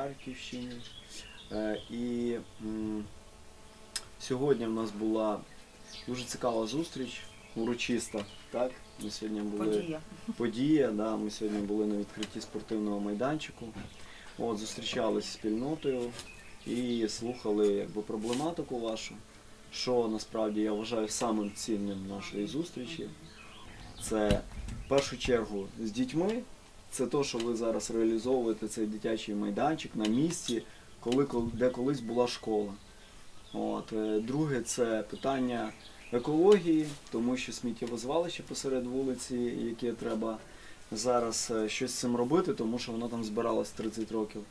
Харківщині. Е, І сьогодні в нас була дуже цікава зустріч, урочиста. Так? Ми сьогодні були Подія. подія. Да, ми сьогодні були на відкритті спортивного майданчику. От, зустрічалися з спільнотою і слухали якби, проблематику вашу, що насправді я вважаю самим цінним нашої зустрічі. Це в першу чергу з дітьми. Це те, що ви зараз реалізовуєте цей дитячий майданчик на місці, коли, де колись була школа. От. е, Друге, це питання екології, тому що сміттєвозвалище посеред вулиці, яке треба зараз е, щось з цим робити, тому що воно там збиралось 30 років.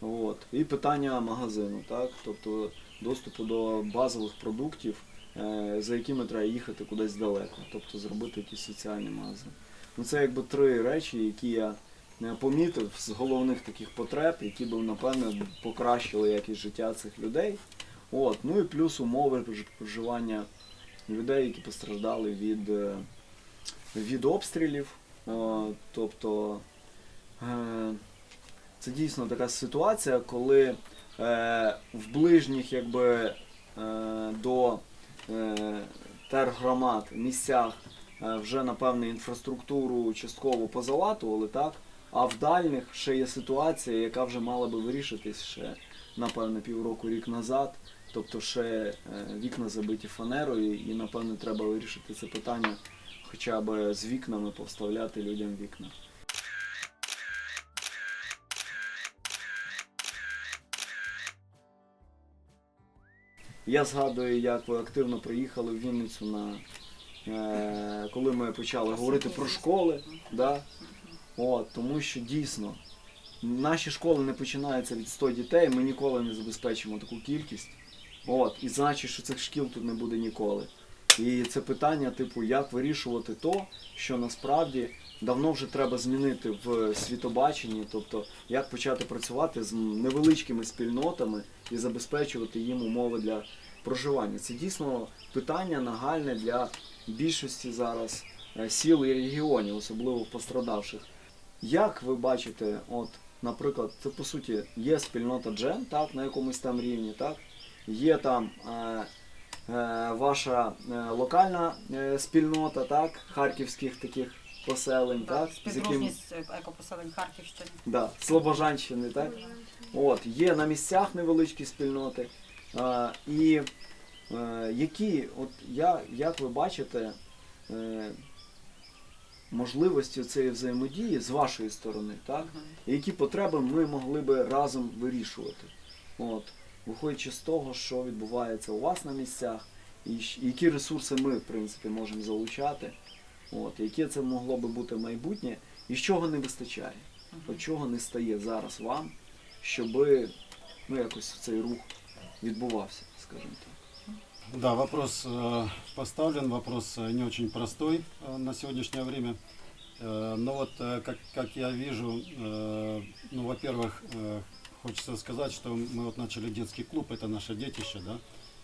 От. І питання магазину, так? тобто доступу до базових продуктів, е, за якими треба їхати кудись далеко, тобто зробити якийсь соціальний магазин. Ну, це якби три речі, які я е, помітив з головних таких потреб, які б, напевне, покращили якість життя цих людей. От. Ну і плюс умови проживання людей, які постраждали від, е, від обстрілів. О, тобто е, це дійсно така ситуація, коли е, в ближніх якби, е, до е, тергромад місцях е, вже напевне інфраструктуру частково позалатували, так? А в дальніх ще є ситуація, яка вже мала би вирішитись ще, напевне, півроку рік назад. Тобто ще е, вікна забиті фанерою, і напевне треба вирішити це питання хоча б з вікнами повставляти людям вікна. Я згадую, як ви активно приїхали в Вінницю на е, коли ми почали говорити про школи. Да? От, тому що дійсно наші школи не починаються від 100 дітей, ми ніколи не забезпечимо таку кількість. От, і значить, що цих шкіл тут не буде ніколи. І це питання, типу, як вирішувати то, що насправді давно вже треба змінити в світобаченні, тобто як почати працювати з невеличкими спільнотами і забезпечувати їм умови для проживання. Це дійсно питання нагальне для більшості зараз е, сіл і регіонів, особливо пострадавших. Як ви бачите, от, наприклад, це по суті є спільнота Джем, так, на якомусь там рівні, так? Є там е, ваша е, локальна е, спільнота, так, харківських таких поселень, так, з яким, е, екопоселень Харківщини. да, Слобожанщини, так? От, є на місцях невеличкі спільноти. А, і е, які, от я, як ви бачите, е, можливості цієї взаємодії з вашої сторони, так? І які потреби ми могли би разом вирішувати. От, виходячи з того, що відбувається у вас на місцях, і щ- і які ресурси ми, в принципі, можемо залучати, от, яке це могло би бути майбутнє, і з чого не вистачає. От чого не стає зараз вам, щоб ну, якось цей рух відбувався, скажімо так. Да, вопрос э, поставлен, вопрос э, не очень простой э, на сегодняшнее время. Э, но вот э, как, как я вижу, э, ну, во-первых, э, хочется сказать, что мы вот начали детский клуб, это наше детище, да,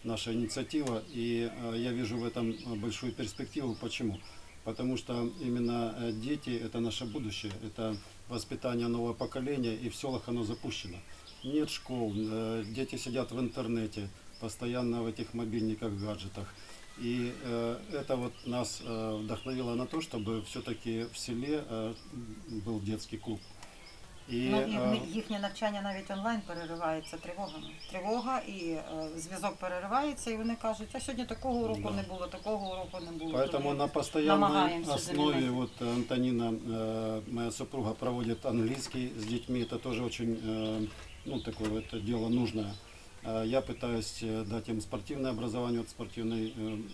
наша инициатива, и э, я вижу в этом большую перспективу. Почему? Потому что именно э, дети – это наше будущее, это воспитание нового поколения, и в селах оно запущено. Нет школ, э, дети сидят в интернете, постоянно в этих мобильниках, гаджетах. И э, это вот нас э, вдохновило на то, чтобы все-таки в селе э, был детский клуб. И, Ну, і э, в- їхнє навчання навіть онлайн переривається тривогами. Тривога і е, зв'язок переривається, і вони кажуть, а сьогодні такого уроку Да. не було, такого уроку не було. Поэтому Тому на постоянной намагаемся основе заменять. вот э, Антонина, э, моя супруга, проводит английский с детьми. Это тоже очень, э, ну, такое вот дело нужное. Э, Я пытаюсь э, дать им спортивное образование, вот спортивную э,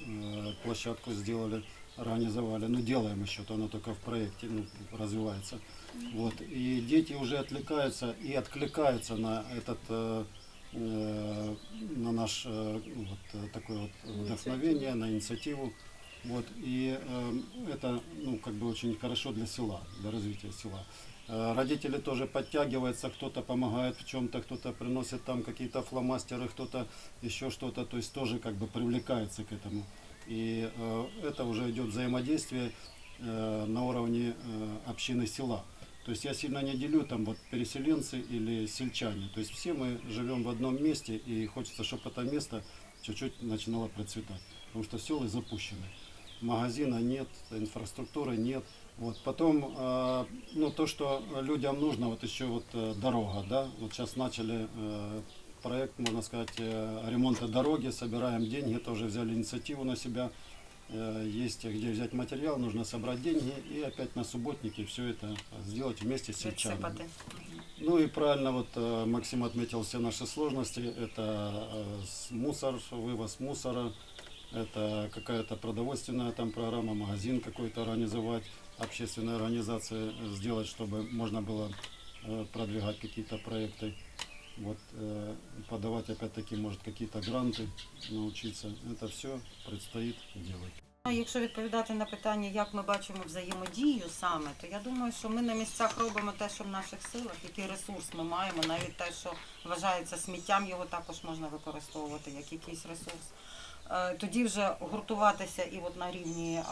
э, площадку сделали, Организовали. Ну, делаем еще, то оно только в проекте ну, развивается. Вот. И дети уже отвлекаются и откликаются на этот э, э, на наш э, вот, э, такое вот вдохновение, на инициативу. Вот, и э, это ну, как бы очень хорошо для села, для развития села. Э, родители тоже подтягиваются, кто-то помогает в чем-то, кто-то приносит там какие-то фломастеры, кто-то еще что-то, то есть тоже как бы привлекается к этому. И э, это уже идет взаимодействие. э, на уровне э, общины села. То есть я сильно не делю там вот переселенцы или сельчане. То есть все мы живем в одном месте и хочется, чтобы это место чуть-чуть начинало процветать. Потому что селы запущены. Магазина нет, инфраструктуры нет. Вот. Потом, ну, то, что людям нужно, вот еще вот дорога, да, вот сейчас начали проект, можно сказать, э, ремонта дороги, собираем деньги, тоже взяли инициативу на себя. Э, Есть где взять материал, нужно собрать деньги и опять на субботнике все это сделать вместе с сельчанами. Ну и правильно вот э, Максим отметил все наши сложности. Это мусор, вывоз мусора, это какая-то продовольственная там программа, магазин какой-то организовать, общественная организация сделать, чтобы можно было продвигать какие-то проекты. Вот, э, подавать опять-таки, может, какие-то гранты, научиться. Это все предстоит делать. Ну, Якщо відповідати на питання, як ми бачимо взаємодію саме, то я думаю, що ми на місцях робимо те, що в наших силах, який ресурс ми маємо, навіть те, що вважається сміттям, його також можна використовувати як якийсь ресурс. Е, Тоді вже гуртуватися і от на рівні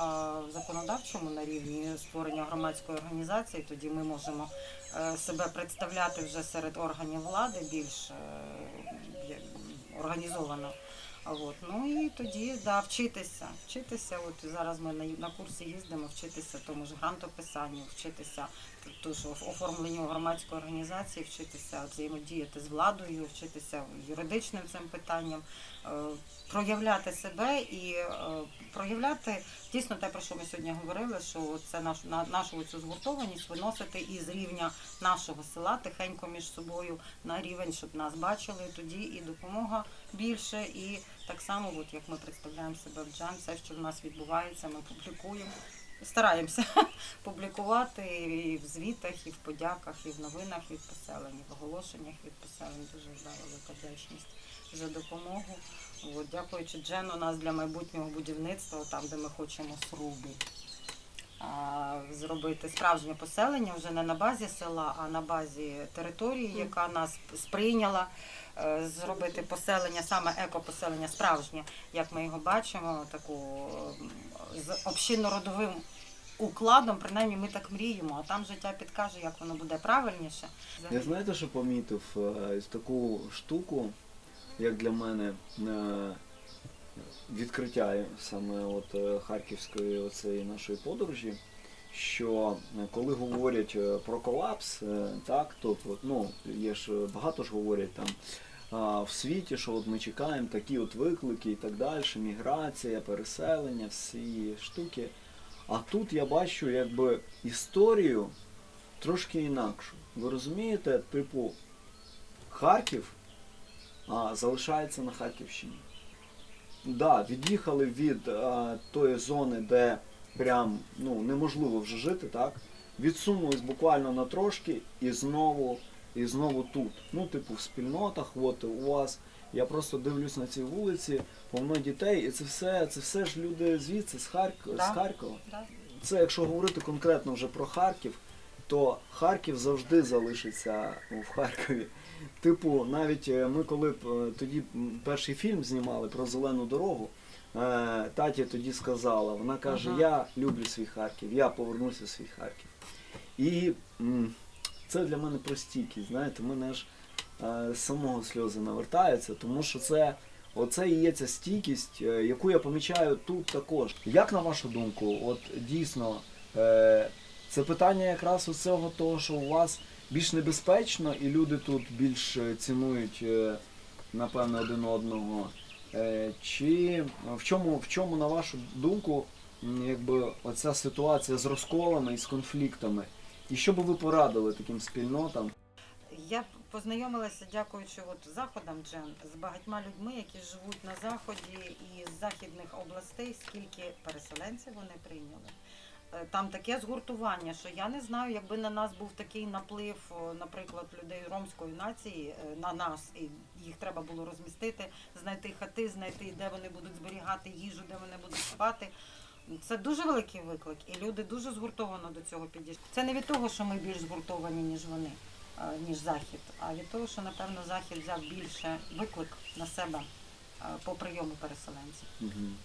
законодавчому, на рівні створення громадської організації, тоді ми можемо е, себе представляти вже серед органів влади більш е, організовано. От, ну і тоді да, вчитися. Вчитися. От зараз ми на, на курси їздимо, вчитися тому ж грантописанню, вчитися тож оформленню громадської організації, вчитися взаємодіяти з владою, вчитися юридичним цим питанням, е, проявляти себе і е, проявляти дійсно те, про що ми сьогодні говорили, що це наш, на, нашу цю згуртованість виносити із рівня нашого села тихенько між собою на рівень, щоб нас бачили. Тоді і допомога більше, і так само, от як ми представляємо себе в Джан, все, що в нас відбувається, ми публікуємо. Стараємося публікувати і в звітах, і в подяках, і в новинах від поселень, і в оголошеннях від поселень. Дуже велика вдячність за допомогу. От, дякуючи Джен, у нас для майбутнього будівництва, там, де ми хочемо сруби, а, зробити справжнє поселення вже не на базі села, а на базі території, яка нас сприйняла. Е, Зробити поселення, саме екопоселення справжнє, як ми його бачимо, таку е, з общинно-родовим укладом, принаймні ми так мріємо, а там життя підкаже, як воно буде правильніше. Я знаєте, що помітив Е, таку штуку, як для мене, відкриття саме от харківської оцеї нашої подорожі, що коли говорять про колапс, так, то ну, є ж багато ж говорять там в світі, що от ми чекаємо такі от виклики і так далі, міграція, переселення, всі штуки. А тут я бачу якби історію трошки інакшу. Ви розумієте, типу, Харків а, залишається на Харківщині. Да, від'їхали від а, тої зони, де прям ну, неможливо вже жити, так? Відсунулись буквально на трошки і знову, і знову тут. Ну, типу, в спільнотах, от у вас. Я просто дивлюсь на ці вулиці, повно дітей, і це все, це все ж люди звідси, з, Харк... Да. з Харкова. Да. Це якщо говорити конкретно вже про Харків, то Харків завжди залишиться в Харкові. Типу, навіть е, ми коли е, тоді перший фільм знімали про зелену дорогу, е, таті тоді сказала, вона каже, я люблю свій Харків, я повернуся в свій Харків. І це для мене про стійкість, знаєте, мене ж е, самого сльози навертаються, тому що це. Оце і є ця стійкість, е, яку я помічаю тут також. Як на вашу думку, от дійсно е, це питання якраз ось цього того, що у вас більш небезпечно, і люди тут більш е, цінують, е, напевно, один одного. Е, Чи в чому, в чому, на вашу думку, якби оця ситуація з розколами і з конфліктами? І що би ви порадили таким спільнотам? Я познайомилася, дякуючи от заходам Джен, з багатьма людьми, які живуть на заході і з західних областей, скільки переселенців вони прийняли. Е, Там таке згуртування, що я не знаю, якби на нас був такий наплив, наприклад, людей ромської нації е, на нас, і їх треба було розмістити, знайти хати, знайти, де вони будуть зберігати їжу, де вони будуть спати. Це дуже великий виклик, і люди дуже згуртовано до цього підійшли. Це не від того, що ми більш згуртовані, ніж вони, е, ніж Захід, а від того, що напевно Захід взяв більше виклик на себе е, по прийому переселенців. Мгм.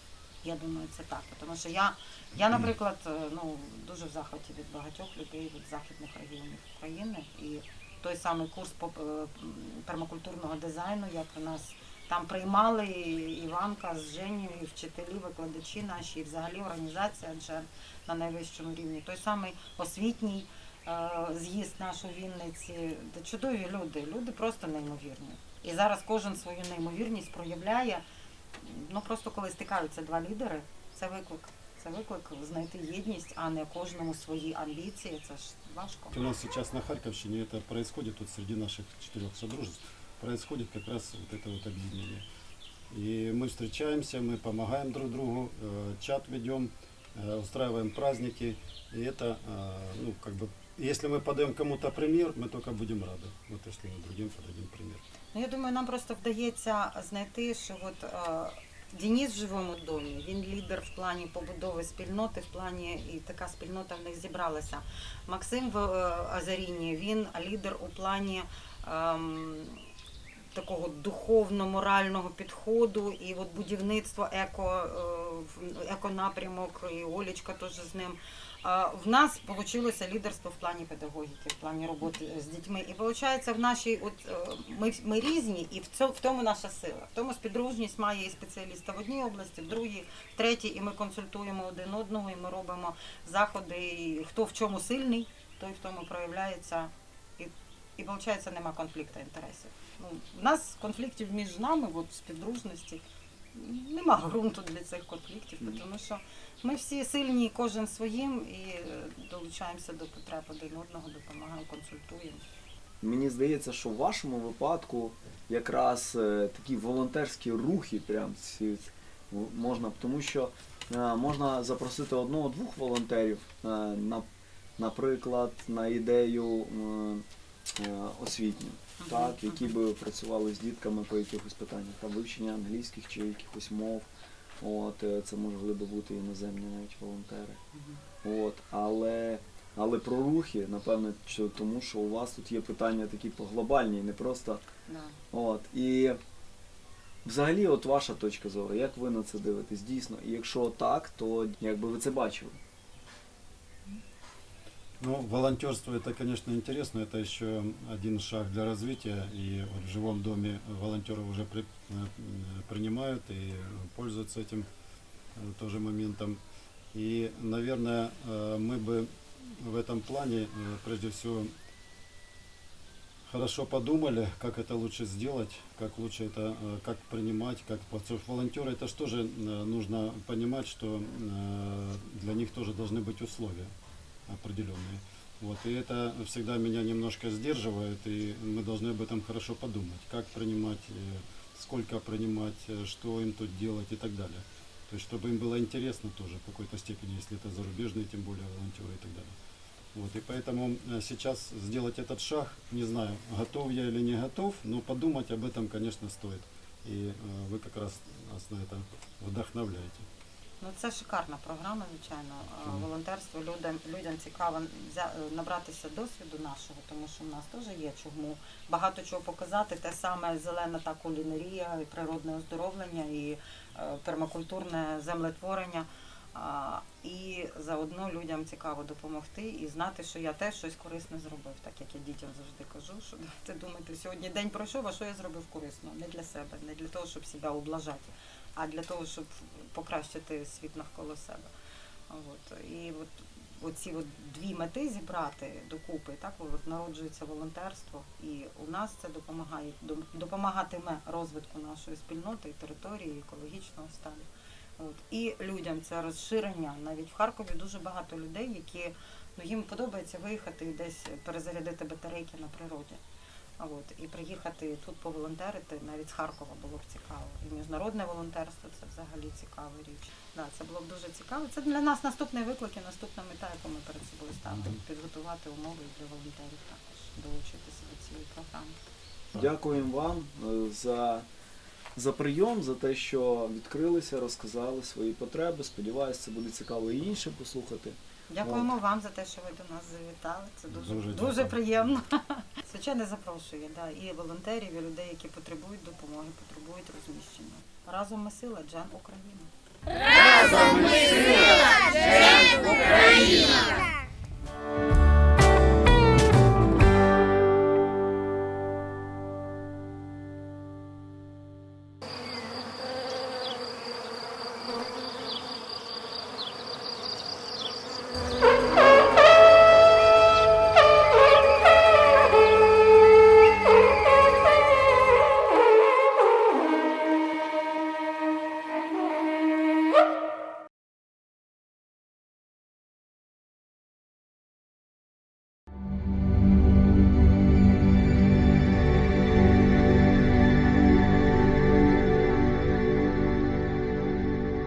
Я думаю, це так. Тому що я, я наприклад, е, ну, дуже в захваті від багатьох людей від західних регіонів України. І той самий курс по пермакультурного дизайну, як у нас там приймали Іванка з Женєю, і вчителі, викладачі наші, і взагалі організація Джен на найвищому рівні. Той самий освітній е, з'їзд наш у Вінниці, де чудові люди, люди просто неймовірні. І зараз кожен свою неймовірність проявляє. Ну просто коли стикаються два лідери, це виклик. Це виклик знайти єдність, а не кожному свої амбіції. Це ж важко. У нас сейчас на Харьковщине это происходит, вот среди наших четырех содружеств, происходит как раз вот это вот объединение. И мы встречаемся, мы помогаем друг другу, э, чат ведем, э, устраиваем праздники. И это, э, ну, как бы, если мы подаем кому-то пример, мы только будем рады. Вот если мы другим подадим пример. Ну я думаю, нам просто вдається знайти, що от е, Дініс в живому домі, він лідер в плані побудови спільноти, в плані і така спільнота в них зібралася. Максим в е, Азаріні, він лідер у плані. ем, Такого духовно-морального підходу і от будівництво еко, е, еконапрямок, і Олічка теж з ним. В нас вийшло лідерство в плані педагогіки, в плані роботи з дітьми. І виходить, в нашій, от е, ми, ми різні, і в цьому, в тому наша сила. В тому співдружність має і спеціаліста в одній області, в другій, в третій, і ми консультуємо один одного, і ми робимо заходи. І хто в чому сильний, той в тому проявляється. І, виходить, нема конфлікту інтересів. Ну, в нас конфліктів між нами, от співдружності, нема ґрунту для цих конфліктів, тому що ми всі сильні, кожен своїм, і долучаємося до потреб один одного, допомагаємо, консультуємо. Мені здається, що в вашому випадку якраз е, такі волонтерські рухи прям можна, тому що е, можна запросити одного-двох волонтерів, е, на, наприклад, на ідею е, освітню, так, які би працювали з дітками по якихось питаннях, там вивчення англійських чи якихось мов. От, е, це могли би бути іноземні навіть волонтери. От, але, але про рухи, напевно, що, тому що у вас тут є питання такі поглобальні, не просто. От, і взагалі, от ваша точка зору, як ви на це дивитесь дійсно? І якщо так, то як би ви це бачили? Ну, волонтерство это, конечно, интересно, это еще один шаг для развития. И вот в живом доме волонтеры уже при- э, принимают и пользуются этим э, тоже моментом. И, наверное, э, мы бы в этом плане, прежде всего, хорошо подумали, как это лучше сделать, как лучше это, как принимать, как волонтеры это же тоже нужно понимать, что для них тоже должны быть условия определенные. Вот, и это всегда меня немножко сдерживает, и мы должны об этом хорошо подумать, как принимать, э, сколько принимать, э, что им тут делать и так далее. То есть, чтобы им было интересно тоже в какой-то степени, если это зарубежные, тем более волонтеры и так далее. Вот, и поэтому э, сейчас сделать этот шаг, не знаю, готов я или не готов, но подумать об этом, конечно, стоит. И вы как раз нас на это вдохновляете. Ну це шикарна програма, звичайно. Волонтерство людям, людям цікаво е, набратися досвіду нашого, тому що в нас теж є чому багато чого показати. Те саме зелена та кулінарія, і природне оздоровлення, і е, пермакультурне землетворення. І заодно людям цікаво допомогти і знати, що я теж щось корисне зробив, так як я дітям завжди кажу, що давайте думайте, сьогодні день пройшов, а що я зробив корисно? Не для себе, не для того, щоб себе облажати, а для того, щоб покращити світ навколо себе. От. І от оці от дві мети зібрати докупи, так от народжується волонтерство, і у нас це допомагає допомагатиме розвитку нашої спільноти і території, екологічного стану. От. І людям це розширення. Навіть в Харкові дуже багато людей, які ну, їм подобається виїхати і десь перезарядити батарейки на природі. А От, і приїхати тут поволонтерити навіть з Харкова було б цікаво. І міжнародне волонтерство це взагалі цікава річ. Да, це було б дуже цікаво. Це для нас наступний виклик і наступна мета, яку ми перед собою ставимо. Підготувати умови для волонтерів також долучитися до цієї програми. Дякуємо вам е, за, за прийом, за те, що відкрилися, розказали свої потреби. Сподіваюсь, це буде цікаво і іншим послухати. Дякуємо вам за те, що ви до нас завітали. Це дуже, Дуже дуже, приємно. Звичайно, запрошую да, і волонтерів, і людей, які потребують допомоги, потребують розміщення. Разом ми сила, Джан Україна. Разом ми сила! Джен Україна!